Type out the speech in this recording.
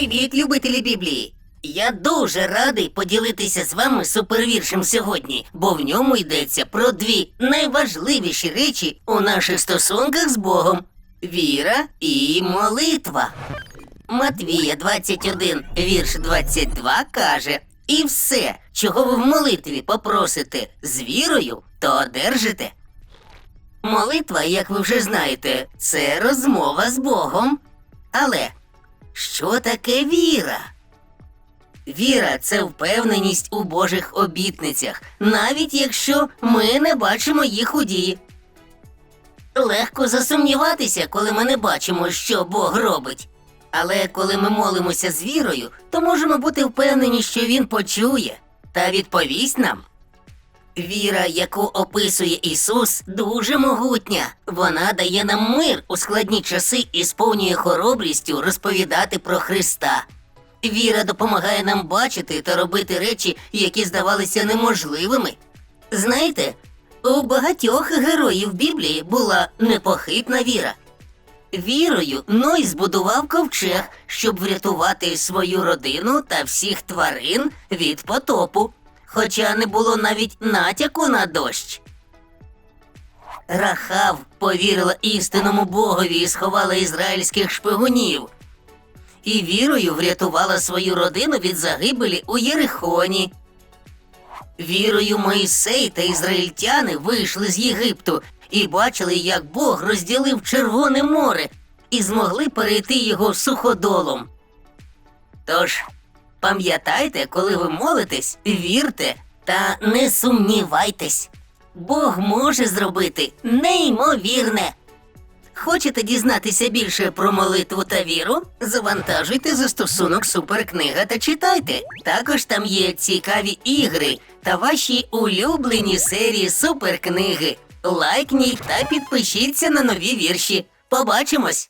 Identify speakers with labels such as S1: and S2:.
S1: Привіт, любителі Біблії! Я дуже радий поділитися з вами супервіршем сьогодні, бо в ньому йдеться про дві найважливіші речі у наших стосунках з Богом: віра і молитва. Матвія 21, вірш 22 каже: І все, чого ви в молитві попросите з вірою, то одержите. Молитва, як ви вже знаєте, це розмова з Богом. Але що таке віра? Віра це впевненість у Божих обітницях, навіть якщо ми не бачимо їх у дії. Легко засумніватися, коли ми не бачимо, що Бог робить. Але коли ми молимося з вірою, то можемо бути впевнені, що Він почує та відповість нам. Віра, яку описує Ісус, дуже могутня. Вона дає нам мир у складні часи і сповнює хоробрістю розповідати про Христа. Віра допомагає нам бачити та робити речі, які здавалися неможливими. Знаєте, у багатьох героїв Біблії була непохитна віра. Вірою Ной збудував ковчег, щоб врятувати свою родину та всіх тварин від потопу, хоча не було навіть натяку на дощ. Рахав повірила істинному Богові і сховала ізраїльських шпигунів. І вірою врятувала свою родину від загибелі у Єрихоні. Вірою Моїсей та ізраїльтяни вийшли з Єгипту і бачили, як Бог розділив Червоне море і змогли перейти його суходолом. Тож, пам'ятайте, коли ви молитесь, вірте та не сумнівайтесь. Бог може зробити неймовірне. Хочете дізнатися більше про молитву та віру? Завантажуйте застосунок Суперкнига та читайте. Також там є цікаві ігри та ваші улюблені серії суперкниги. Лайкніть та підпишіться на нові вірші. Побачимось!